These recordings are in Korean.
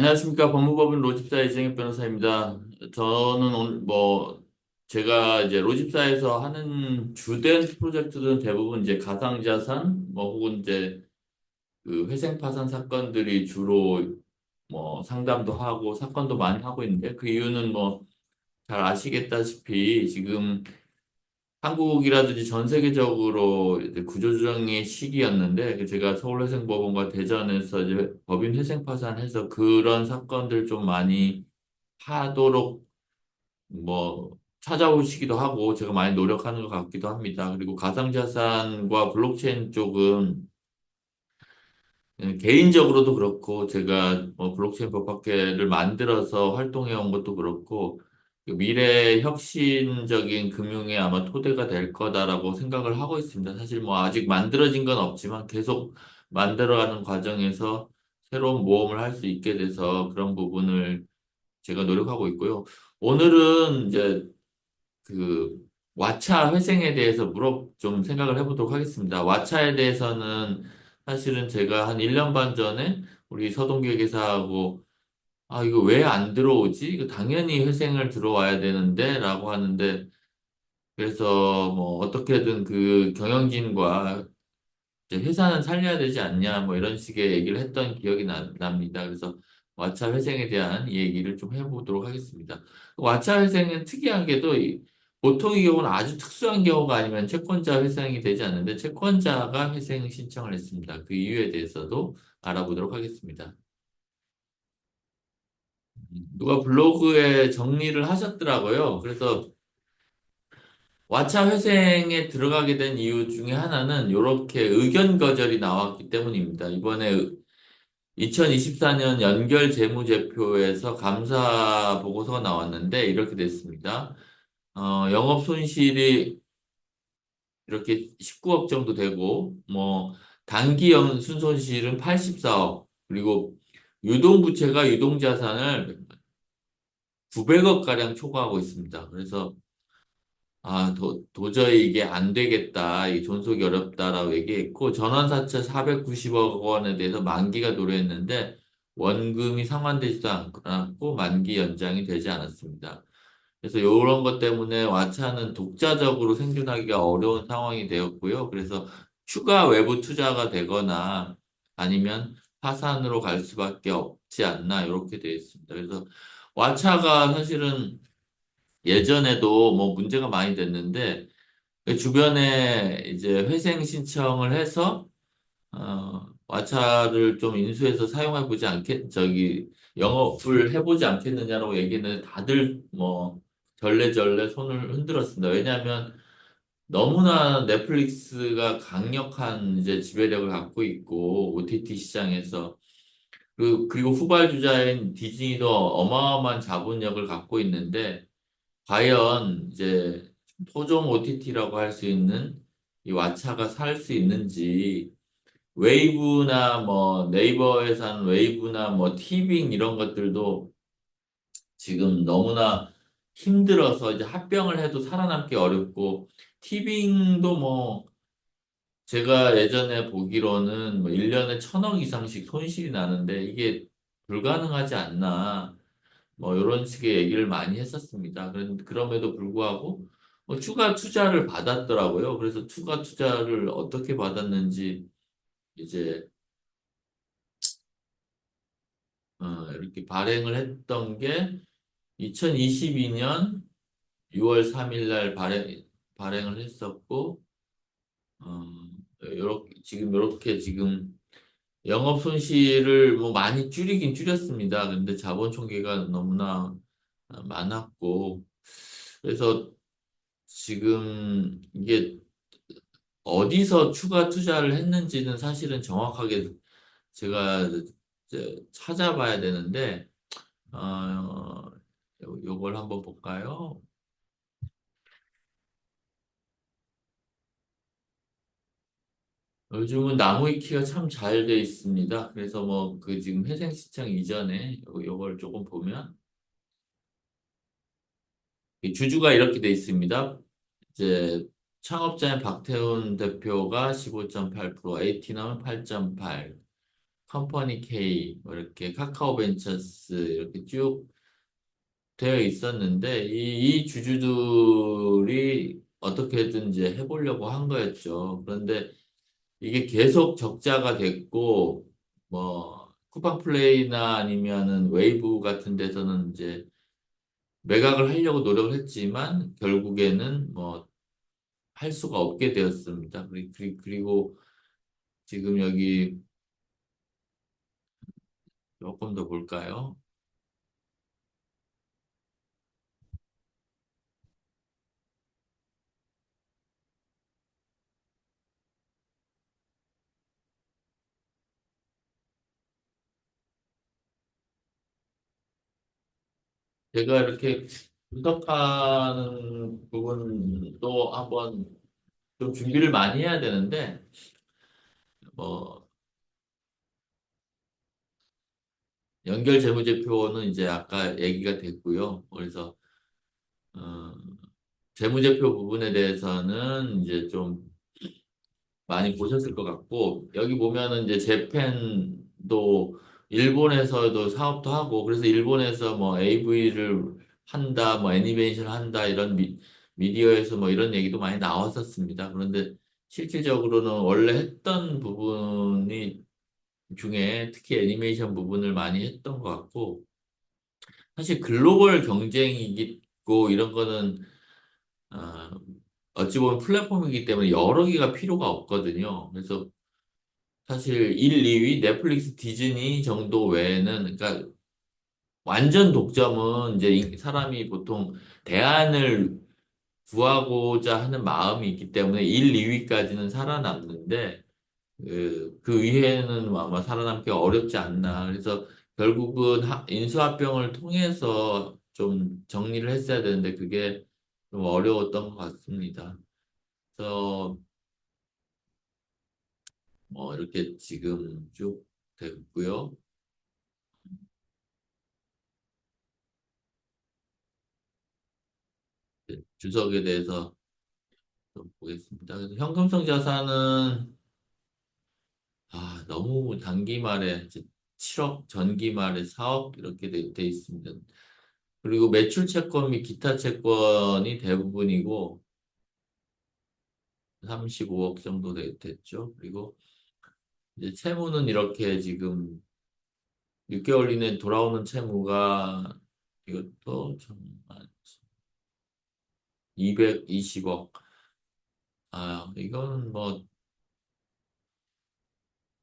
안녕하십니까. 법무법인 로집사 이정익 변호사입니다. 저는 오늘 뭐 제가 이제 로집사에서 하는 주된 프로젝트들은 대부분 이제 가상자산 뭐 혹은 이제 그 회생 파산 사건들이 주로 뭐 상담도 하고 사건도 많이 하고 있는데 그 이유는 뭐 잘 아시겠다시피 지금 한국이라든지 전 세계적으로 구조조정의 시기였는데 그 제가 서울회생법원과 대전에서 이제 법인 회생 파산해서 그런 사건들 좀 많이 하도록 뭐 찾아오시기도 하고 제가 많이 노력하는 것 같기도 합니다. 그리고 가상자산과 블록체인 쪽은 예, 개인적으로도 그렇고 제가 뭐 블록체인 법학회를 만들어서 활동해 온 것도 그렇고 그 미래 혁신적인 금융의 아마 토대가 될 거다라고 생각을 하고 있습니다. 사실 뭐 아직 만들어진 건 없지만 계속 만들어가는 과정에서 새로운 모험을 할 수 있게 돼서 그런 부분을 제가 노력하고 있고요. 오늘은 이제 그 왓챠 회생에 대해서 물어 좀 생각을 해보도록 하겠습니다. 왓챠에 대해서는 사실은 제가 한 1년 반 전에 우리 서동규 회사하고 아, 이거 왜 안 들어오지? 이거 당연히 회생을 들어와야 되는데, 라고 하는데, 그래서 뭐 어떻게든 그 경영진과 회사는 살려야 되지 않냐, 뭐 이런 식의 얘기를 했던 기억이 나, 납니다. 그래서 왓챠 회생에 대한 얘기를 좀 해보도록 하겠습니다. 왓챠 회생은 특이하게도 이- 보통의 경우는 아주 특수한 경우가 아니면 채권자 회생이 되지 않는데 채권자가 회생 신청을 했습니다. 그 이유에 대해서도 알아보도록 하겠습니다. 누가 블로그에 정리를 하셨더라고요. 그래서 왓챠 회생에 들어가게 된 이유 중에 하나는 이렇게 의견 거절이 나왔기 때문입니다. 이번에 2024년 연결 재무제표에서 감사 보고서가 나왔는데 이렇게 됐습니다. 어, 영업 손실이 이렇게 19억 정도 되고 뭐 단기 연 순손실은 84억 그리고 유동부채가 유동자산을 900억 가량 초과하고 있습니다. 그래서 아, 도, 도저히 이게 안 되겠다. 이 존속이 어렵다라고 얘기했고, 전환사채 490억 원에 대해서 만기가 도래했는데, 원금이 상환되지도 않고, 만기 연장이 되지 않았습니다. 그래서 이런 것 때문에 왓챠는 독자적으로 생존하기가 어려운 상황이 되었고요. 그래서 추가 외부 투자가 되거나 아니면 파산으로 갈 수밖에 없지 않나, 이렇게 되어 있습니다. 그래서 왓챠가 사실은 예전에도 뭐 문제가 많이 됐는데 그 주변에 이제 회생 신청을 해서 어, 왓챠를 좀 인수해서 사용해 보지 않겠 저기 영업을 해보지 않겠느냐라고 얘기는 다들 뭐 절레절레 손을 흔들었습니다. 왜냐하면 너무나 넷플릭스가 강력한 이제 지배력을 갖고 있고 OTT 시장에서. 그 그리고 후발주자인 디즈니도 어마어마한 자본력을 갖고 있는데 과연 이제 토종 OTT라고 할 수 있는 이 왓챠가 살 수 있는지 웨이브나 뭐 네이버에서 하는 웨이브나 뭐 티빙 이런 것들도 지금 너무나 힘들어서 이제 합병을 해도 살아남기 어렵고 티빙도 뭐 제가 예전에 보기로는 뭐 1년에 천억 이상씩 손실이 나는데 이게 불가능하지 않나 뭐 이런 식의 얘기를 많이 했었습니다. 그럼에도 불구하고 뭐 추가 투자를 받았더라고요. 그래서 추가 투자를 어떻게 받았는지 이제 어, 이렇게 발행을 했던 게 2022년 6월 3일 날 발행 발행을 했었고 어, 요렇게 지금 이렇게 지금 영업 손실을 뭐 많이 줄이긴 줄였습니다. 근데 자본 총계가 너무나 많았고 그래서 지금 이게 어디서 추가 투자를 했는지는 사실은 정확하게 제가 찾아봐야 되는데 어, 요- 요걸 한번 볼까요? 요즘은 나무 위키가 참 잘 돼 있습니다. 그래서 뭐 그 지금 회생 신청 이전에 요- 요걸 조금 보면 이 주주가 이렇게 돼 있습니다. 이제 창업자인 박태훈 대표가 15.8%, 에이티넘은 8.8, 컴퍼니 K, 뭐 이렇게 카카오 벤처스 이렇게 쭉 되어 있었는데 이, 이 주주들이 어떻게든 이제 해보려고 한 거였죠. 그런데 이게 계속 적자가 됐고 뭐 쿠팡 플레이나 아니면은 웨이브 같은 데서는 이제 매각을 하려고 노력을 했지만 결국에는 뭐 할 수가 없게 되었습니다. 그리- 그리- 그리고 지금 여기 조금 더 볼까요? 제가 이렇게 분석하는 부분도 한번 좀 준비를 많이 해야 되는데 뭐 연결 재무제표는 이제 아까 얘기가 됐고요. 그래서 어, 재무제표 부분에 대해서는 이제 좀 많이 보셨을 것 같고 여기 보면은 이제 재팬도 일본에서도 사업도 하고 그래서 일본에서 뭐 AV를 한다, 뭐 애니메이션 한다 이런 미, 미디어에서 뭐 이런 얘기도 많이 나왔었습니다. 그런데 실질적으로는 원래 했던 부분이 중에 특히 애니메이션 부분을 많이 했던 것 같고 사실 글로벌 경쟁이고 이런 거는 어, 어찌 보면 플랫폼이기 때문에 여러 개가 필요가 없거든요. 그래서 사실 1, 2위 넷플릭스, 디즈니 정도 외에는 그러니까 완전 독점은 이제 이- 사람이 보통 대안을 구하고자 하는 마음이 있기 때문에 1, 2위까지는 살아남는데 그, 그 위에는 아마 살아남기 어렵지 않나. 그래서 결국은 하- 인수합병을 통해서 좀 정리를 했어야 되는데 그게 좀 어려웠던 것 같습니다. 그래서 뭐 이렇게 지금 쭉 됐고요. 이제 주석에 대해서 좀 보겠습니다. 현금성 자산은 아, 너무 단기 말에 이제 7억, 전기 말에 4억 이렇게 돼, 돼 있습니다. 그리고 매출 채권 및 기타 채권이 대부분이고 35억 정도 되- 됐죠. 그리고 이제 채무는 이렇게 지금 6개월 이내 돌아오는 채무가 이것도 정말 220억. 아, 이건 뭐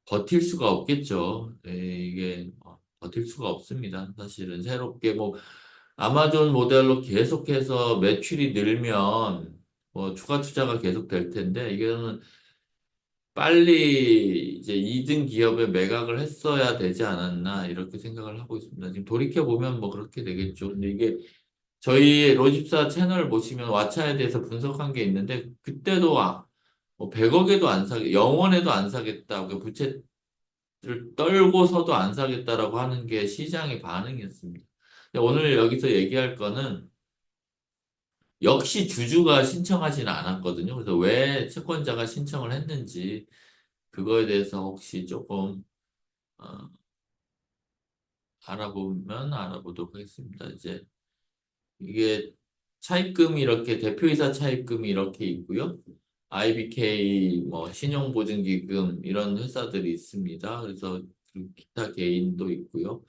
버틸 수가 없겠죠. 예, 이게 어, 버틸 수가 없습니다. 사실은 새롭게 뭐 아마존 모델로 계속해서 매출이 늘면 뭐 추가 투자가 계속 될 텐데 이거는 빨리 이제 2등 기업에 매각을 했어야 되지 않았나 이렇게 생각을 하고 있습니다. 지금 돌이켜 보면 뭐 그렇게 되겠죠. 근데 이게 저희 로집사 채널 보시면 왓챠에 대해서 분석한 게 있는데 그때도 아, 뭐 100억에도 안 사겠, 영원에도 안 사겠다고 부채 를 떨고서도 안 사겠다라고 하는 게 시장의 반응이었습니다. 오늘 여기서 얘기할 거는 역시 주주가 신청하지는 않았거든요. 그래서 왜 채권자가 신청을 했는지 그거에 대해서 혹시 조금 어, 알아보면 알아보도록 하겠습니다. 이제 이게 차입금이 이렇게 대표이사 차입금이 이렇게 있고요. IBK 뭐 신용보증기금 이런 회사들이 있습니다. 그래서 그 기타 개인도 있고요.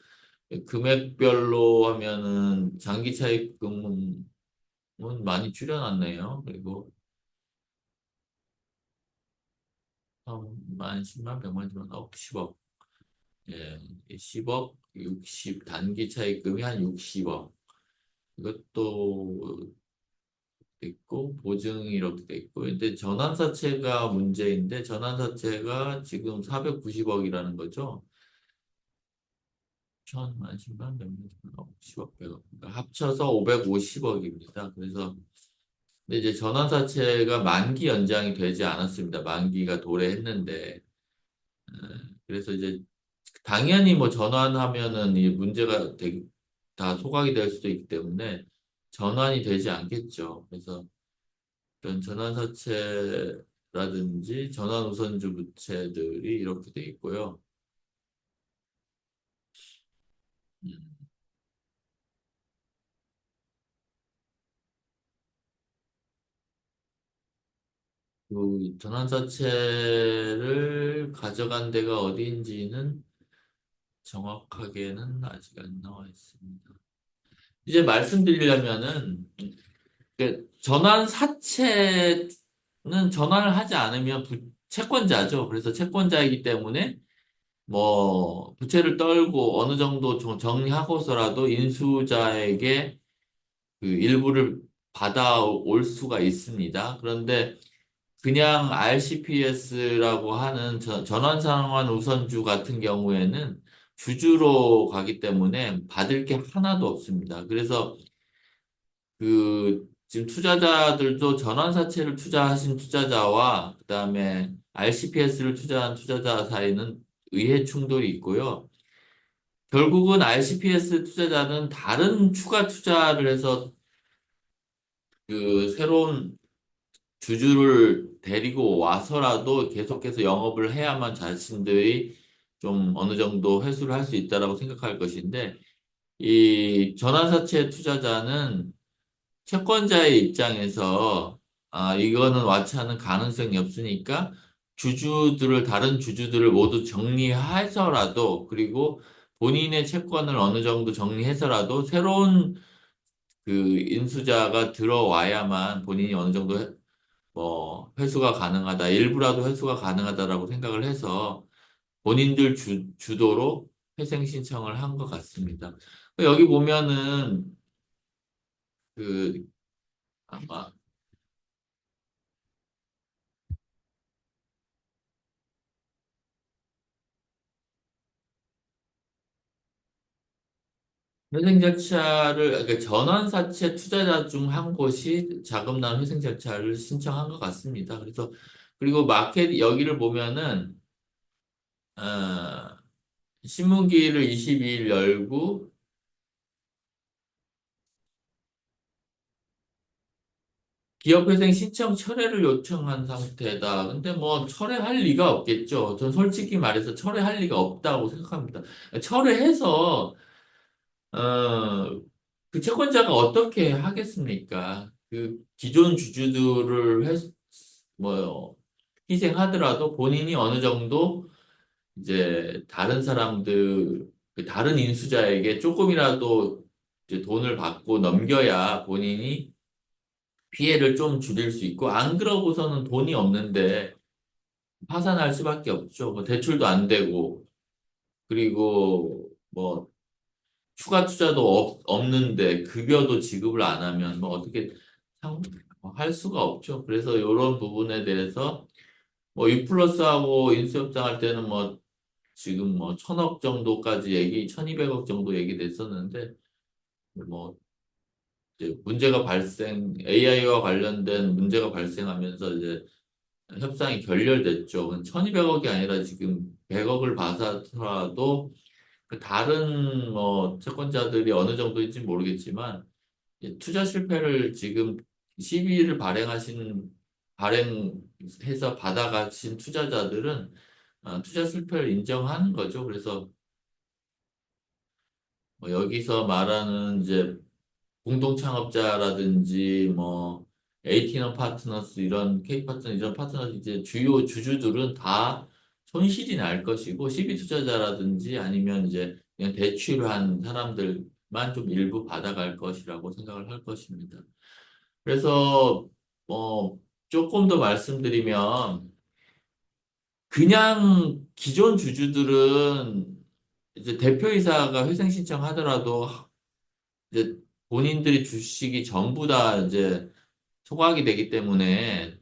금액별로 하면은 장기 차입금은 많이 줄여놨네요. 그리고 만 10만, 100만, 10만, 억, 10억. 예, 10억, 60, 단기 차입금이 한 60억. 이것도 있고 보증이 이렇게 돼 있고 근데 전환사채가 문제인데 전환사채가 지금 490억이라는 거죠. 천만, 십만, 천억, 십억, 백억. 그러니까 합쳐서 550억입니다. 그래서 근데 이제 전환사채가 만기 연장이 되지 않았습니다. 만기가 도래했는데 에, 그래서 이제 당연히 뭐 전환하면은 이 문제가 되게 다 소각이 될 수도 있기 때문에 전환이 되지 않겠죠. 그래서 이런 전환사채라든지 전환우선주 부채들이 이렇게 돼 있고요. 음. 그 전환사체를 가져간 데가 어디인지는 정확하게는 아직 안 나와 있습니다. 이제 말씀드리려면은 그 전환 사채는 전환을 하지 않으면 채권자죠. 그래서 채권자이기 때문에 뭐 부채를 떨고 어느 정도 정- 정리하고서라도 인수자에게 그 일부를 받아올 수가 있습니다. 그런데 그냥 RCPS라고 하는 전- 전환상환 우선주 같은 경우에는 주주로 가기 때문에 받을 게 하나도 없습니다. 그래서 그 지금 투자자들도 전환사채를 투자하신 투자자와 그다음에 RCPS를 투자한 투자자 사이는 의해 충돌이 있고요. 결국은 RCPS 투자자는 다른 추가 투자를 해서 그 새로운 주주를 데리고 와서라도 계속해서 영업을 해야만 자신들이 좀 어느 정도 회수를 할 수 있다라고 생각할 것인데 이 전환사채 투자자는 채권자의 입장에서 아 이거는 와치하는 가능성이 없으니까 주주들을 다른 주주들을 모두 정리해서라도 그리고 본인의 채권을 어느 정도 정리해서라도 새로운 그 인수자가 들어와야만 본인이 어느 정도 해- 뭐 회수가 가능하다, 일부라도 회수가 가능하다라고 생각을 해서 본인들 주, 주도로 회생 신청을 한 것 같습니다. 여기 보면은 그 아마 회생 절차를 그러니까 전환사채 투자자 중 한 곳이 자금난 회생 절차를 신청한 것 같습니다. 그래서 그리고 마켓 여기를 보면은 어, 신문기일을 22일 열고 기업회생 신청 철회를 요청한 상태다. 근데 뭐 철회할 리가 없겠죠. 전 솔직히 말해서 철회할 리가 없다고 생각합니다. 철회해서 어, 그 채권자가 어떻게 하겠습니까? 그 기존 주주들을 회, 뭐 희생하더라도 본인이 어느 정도 이제 다른 사람들, 그 다른 인수자에게 조금이라도 이제 돈을 받고 넘겨야 본인이 피해를 좀 줄일 수 있고, 안 그러고서는 돈이 없는데 파산할 수밖에 없죠. 뭐 대출도 안 되고, 그리고 뭐 추가 투자도 없, 없는데 급여도 지급을 안 하면 뭐 어떻게 상- 뭐할 수가 없죠. 그래서 이런 부분에 대해서 뭐 유플러스하고 인수협상 할 때는 뭐 지금 뭐 천억 정도까지 얘기, 천이백억 정도 얘기됐었는데 뭐 이제 문제가 발생, AI와 관련된 문제가 발생하면서 이제 협상이 결렬됐죠. 1200억이 아니라 지금 100억을 봐서라도 그 다른 뭐 채권자들이 어느 정도인지 모르겠지만 이 투자 실패를 지금 시비를 발행하신 발행해서 받아가신 투자자들은 어, 투자 실패를 인정하는 거죠. 그래서 뭐 여기서 말하는 이제 공동 창업자라든지 뭐 에이티너 파트너스 이런 K 파트너 이런 파트너스 이제 주요 주주들은 다 손실이 날 것이고 시비 투자자라든지 아니면 이제 그냥 대출한 사람들만 좀 일부 받아갈 것이라고 생각을 할 것입니다. 그래서 뭐 조금 더 말씀드리면 그냥 기존 주주들은 이제 대표이사가 회생 신청하더라도 이제 본인들이 주식이 전부 다 이제 소각이 되기 때문에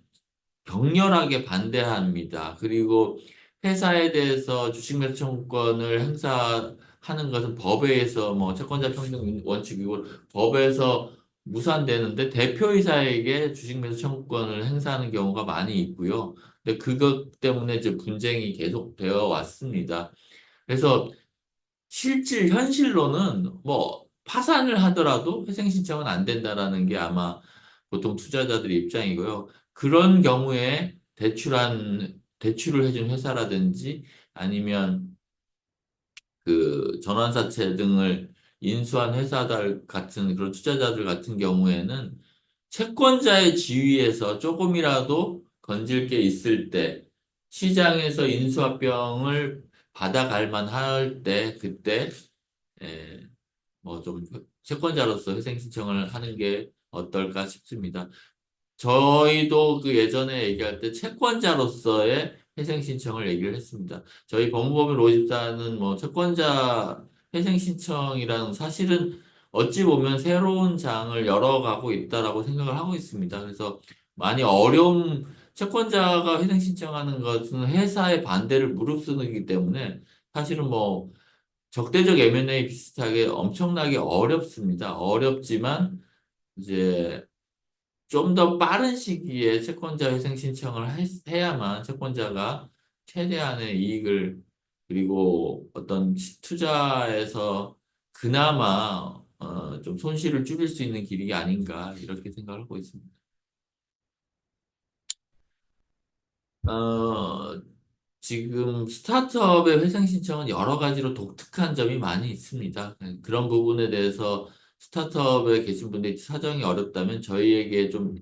격렬하게 반대합니다. 그리고 회사에 대해서 주식 매수 청구권을 행사하는 것은 법에 의해서 뭐 채권자 평등 원칙 이고 법에서 무산되는데 대표이사에게 주식 매수 청구권을 행사하는 경우가 많이 있고요. 근데 그것 때문에 이제 분쟁이 계속되어 왔습니다. 그래서 실질 현실로는 뭐 파산을 하더라도 회생 신청은 안 된다라는 게 아마 보통 투자자들의 입장이고요. 그런 경우에 대출한 대출을 해준 회사라든지 아니면 그 전환사채 등을 인수한 회사들 같은 그런 투자자들 같은 경우에는 채권자의 지위에서 조금이라도 건질 게 있을 때, 시장에서 인수합병을 받아갈 만할 때, 그때, 에, 뭐좀 채권자로서 회생 신청을 하는 게 어떨까 싶습니다. 저희도 그 예전에 얘기할 때 채권자로서의 회생 신청을 얘기를 했습니다. 저희 법무법인 54는 뭐 채권자 회생 신청이라는 사실은 어찌 보면 새로운 장을 열어가고 있다라고 생각을 하고 있습니다. 그래서 많이 어려운 채권자가 회생 신청하는 것은 회사의 반대를 무릅쓰는 거기 때문에 사실은 뭐 적대적 M&A 비슷하게 엄청나게 어렵습니다. 어렵지만 이제 좀 더 빠른 시기에 채권자 회생 신청을 해- 해야만 채권자가 최대한의 이익을 그리고 어떤 시- 투자에서 그나마 어, 좀 손실을 줄일 수 있는 길이 아닌가 이렇게 생각을 하고 있습니다. 어, 지금 스타트업의 회생 신청은 여러 가지로 독특한 점이 많이 있습니다. 그런 부분에 대해서 스타트업에 계신 분들이 사정이 어렵다면 저희에게 좀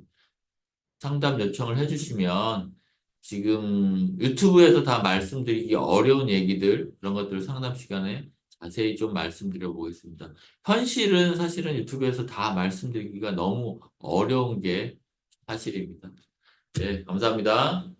상담 요청을 해주시면 지금 유튜브에서 다 말씀드리기 어려운 얘기들 그런 것들 상담 시간에 자세히 좀 말씀드려 보겠습니다. 현실은 사실은 유튜브에서 다 말씀드리기가 너무 어려운 게 사실입니다. 네, 감사합니다.